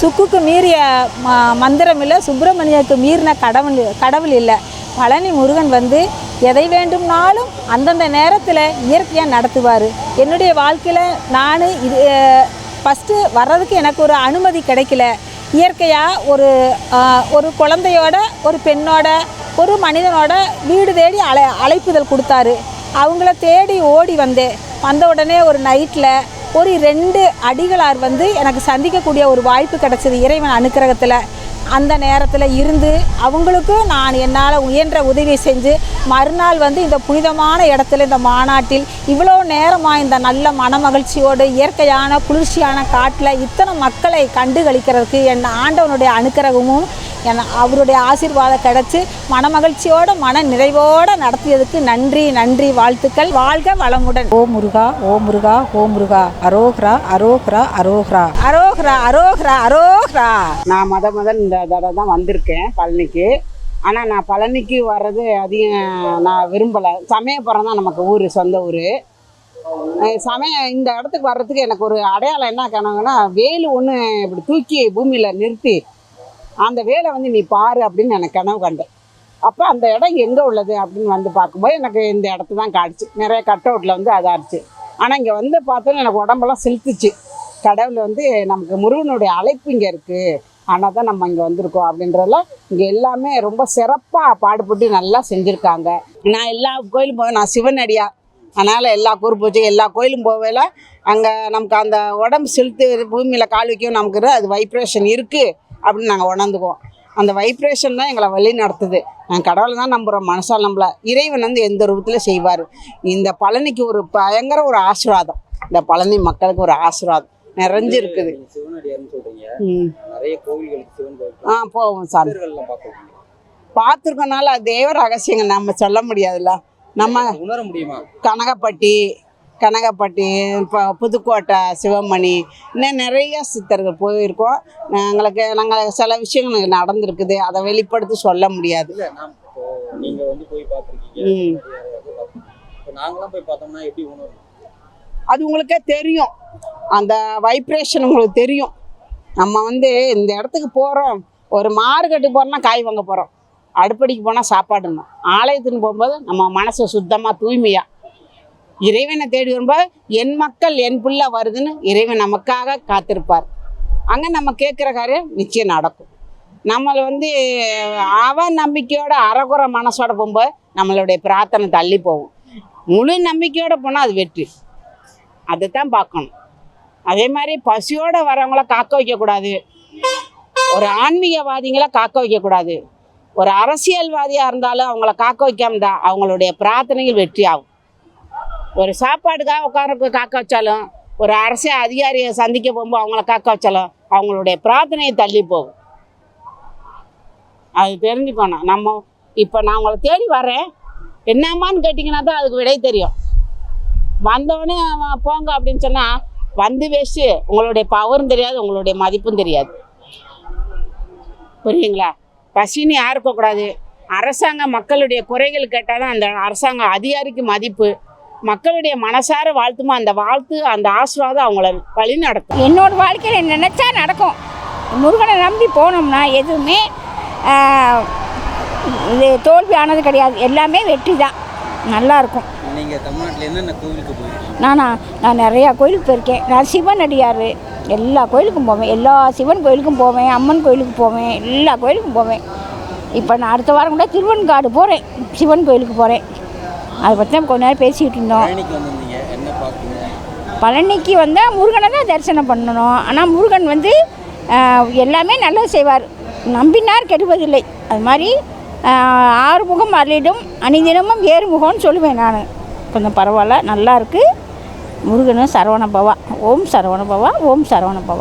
சுக்குக்கு மீறிய ம மந்திரம் இல்லை சுப்பிரமணியக்கு மீறின கடவுள் கடவுள் இல்லை. பழனி முருகன் வந்து எதை வேண்டும்னாலும் அந்தந்த நேரத்தில் இயற்கையாக நடத்துவார். என்னுடைய வாழ்க்கையில் நான் இது ஃபஸ்ட்டு வர்றதுக்கு எனக்கு ஒரு அனுமதி கிடைக்கல. இயற்கையாக ஒரு ஒரு குழந்தையோட ஒரு பெண்ணோட ஒரு மனிதனோட வீடு தேடி அழை அழைப்புதல் கொடுத்தாரு. அவங்கள தேடி ஓடி வந்தேன். வந்த உடனே ஒரு நைட்டில் ஒரு ரெண்டு அடிகளார் வந்து எனக்கு சந்திக்கக்கூடிய ஒரு வாய்ப்பு கிடச்சிது இறைவன் அனுக்கிரகத்தில். அந்த நேரத்தில் இருந்து அவங்களுக்கும் நான் என்னால் உயன்ற உதவி செஞ்சு மறுநாள் வந்து இந்த புனிதமான இடத்துல இந்த மாநாட்டில் இவ்வளோ நேரமாக இந்த நல்ல மனமகிழ்ச்சியோடு இயற்கையான குளிர்ச்சியான காட்டில் இத்தனை மக்களை கண்டுகளிக்கிறதுக்கு என் ஆண்டவனுடைய அனுக்கிரகமும் என் அவருடைய ஆசீர்வாதம் கிடைச்சி மனமகிழ்ச்சியோட மன நிறைவோடு நடத்தியதுக்கு நன்றி நன்றி வாழ்த்துக்கள். வாழ்க வளமுடன். ஓ முருகா ஓ முருகா ஓ முருகா. அரோஹ்ரா அரோஹ்ரா அரோஹ்ரா. அரோஹ்ரா அரோஹ்ரா அரோஹ்ரா. நான் முத முதல் இந்த தடவை தான் வந்திருக்கேன் பழனிக்கு. ஆனால் நான் பழனிக்கு வர்றது அதிகம் நான் விரும்பலை. சமயபுரம் தான் நமக்கு ஊர் சொந்த ஊர். சமயம் இந்த இடத்துக்கு வர்றதுக்கு எனக்கு ஒரு அடையாளம் என்ன கனவுன்னா வேலு ஒன்று இப்படி தூக்கி பூமியில் நிறுத்தி அந்த வேலை வந்து நீ பாரு அப்படின்னு எனக்கு கனவு கண்டேன். அப்போ அந்த இடம் எங்கே உள்ளது அப்படின்னு வந்து பார்க்கும்போது எனக்கு இந்த இடத்த தான் காட்டுச்சு நிறைய கட் அவுட்டில் வந்து அதாச்சு ஆனால் இங்கே வந்து பார்த்தோன்னா எனக்கு உடம்பெல்லாம் செலுத்துச்சு கடவுள் வந்து நமக்கு முருகனுடைய அழைப்பு இங்கே இருக்குது ஆனால் தான் நம்ம இங்கே வந்திருக்கோம் அப்படின்றதெல்லாம் இங்கே எல்லாமே ரொம்ப சிறப்பாக பாடுபட்டு நல்லா செஞ்சுருக்காங்க. நான் எல்லா கோயிலும் போவேன். நான் சிவனடியா. அதனால் எல்லா கூறு பூஜை எல்லா கோயிலும் போவேல. அங்கே நமக்கு அந்த உடம்பு செலுத்து பூமியில் கால் வைக்கவும் நமக்கு அது வைப்ரேஷன் இருக்குது அப்படின்னு நாங்கள் உணர்ந்துக்குவோம். அந்த வைப்ரேஷன் தான் எங்களை வழி நடத்துது. நாங்கள் கடவுளை தான் நம்புகிறோம் மனசால் நம்பல. இறைவன் வந்து எந்த ரூபத்தில் செய்வார்? இந்த பழனிக்கு ஒரு பயங்கர ஒரு ஆசீர்வாதம். இந்த பழனி மக்களுக்கு ஒரு ஆசீர்வாதம். நிறைஞ்சு இருக்குது ஆ போவோம் பார்த்துருக்கீங்க. பார்த்துருக்கனால தேவ ரகசியங்க நம்ம சொல்ல முடியாதுல்ல. நம்ம உணர முடியுமா? கனகப்பட்டி கனகப்பட்டி இப்போ புதுக்கோட்டை சிவமணி இன்னும் நிறைய சித்தர்கள் போயிருக்கோம். எங்களுக்கு நாங்கள் சில விஷயங்கள் எனக்கு நடந்திருக்குது. அதை வெளிப்படுத்தி சொல்ல முடியாது. அது உங்களுக்கே தெரியும். அந்த வைப்ரேஷன் உங்களுக்கு தெரியும். நம்ம வந்து இந்த இடத்துக்கு போகிறோம் ஒரு மார்க்கெட்டுக்கு போகிறோம்னா காய் வாங்க போகிறோம் அடுப்படிக்கு போனால் சாப்பாடுமா ஆலயத்துக்கு போகும்போது நம்ம மனசு சுத்தமாக தூய்மையாக இறைவனை தேடி வரும்போது என் மக்கள் என் பிள்ளை வருதுன்னு இறைவன் நமக்காக காத்திருப்பார். அங்கே நம்ம கேட்குற காரியம் நிச்சயம் நடக்கும். நம்மளை வந்து அவ நம்பிக்கையோட அறகுற மனசோட போகும்போது நம்மளுடைய பிரார்த்தனை தள்ளி போகும். முழு நம்பிக்கையோடு போனால் அது வெற்றி. அதை தான் பார்க்கணும். அதே மாதிரி பசியோடு வரவங்கள காக்க வைக்கக்கூடாது. ஒரு ஆன்மீகவாதிகளை காக்க வைக்கக்கூடாது. ஒரு அரசியல்வாதியாக இருந்தாலும் அவங்கள காக்க வைக்காம தான் அவங்களுடைய பிரார்த்தனைகள் வெற்றி ஆகும் ஒரு சாப்பாடுக்காக உட்கார காக்க வச்சாலும் ஒரு அரசு அதிகாரியை சந்திக்க போகும்போது அவங்கள காக்க வச்சாலும் அவங்களுடைய பிரார்த்தனையை தள்ளி போகும். அது தெரிஞ்சுக்கணும். நம்ம இப்போ நான் உங்களை தேடி வரேன் என்னம்மான்னு கேட்டிங்கன்னா தான் அதுக்கு விடை தெரியும். வந்தவொடனே போங்க அப்படின்னு சொன்னால் வந்து வேஸ்ட்டு உங்களுடைய பவரும் தெரியாது உங்களுடைய மதிப்பும் தெரியாது. புரியுங்களா பசின்னு யாருக்கக்கூடாது அரசாங்கம் மக்களுடைய குறைகள் கேட்டால் தான் அந்த அரசாங்கம் அதிகாரிக்கு மதிப்பு மக்களுடைய மனசார வாழ்த்துமா? அந்த வாழ்த்து அந்த ஆசீர்வாதம் அவங்கள வழி நடத்தும். என்னோட வாழ்க்கையில் நினச்சா நடக்கும். முருகனை நம்பி போனோம்னா எதுவுமே இது தோல்வி ஆனது கிடையாது. எல்லாமே வெற்றி தான். நல்லா இருக்கும். நீங்க தமிழ்நாட்டுல என்னென்ன கோவிலுக்கு போயிருக்கீங்க? நானா நான் நிறையா கோயிலுக்கு போயிருக்கேன். நான் சிவன் அடியார் எல்லா கோயிலுக்கும் போவேன். எல்லா சிவன் கோயிலுக்கும் போவேன் அம்மன் கோயிலுக்கு போவேன் எல்லா கோயிலுக்கும் போவேன். இப்போ நான் அடுத்த வாரம் கூட திருவன்காடு போகிறேன் சிவன் கோயிலுக்கு போகிறேன் அதை பற்றி தான் கொஞ்ச நேரம் பேசிக்கிட்டு இருந்தோம். பழனிக்கு வந்தால் முருகனை தான் தரிசனம் பண்ணணும். ஆனால் முருகன் வந்து எல்லாமே நல்லது செய்வார். நம்பினார் கெடுவதில்லை. அது மாதிரி ஆஹ், ஆறுமுகம் அருளிடும். அணிதினமும் ஏறுமுகம்னு சொல்லுவேன் நான். கொஞ்சம் பரவாயில்ல நல்லா இருக்கு. முருகனும் சரவண பவா. ஓம் சரவண பவா ஓம் சரவண பவா.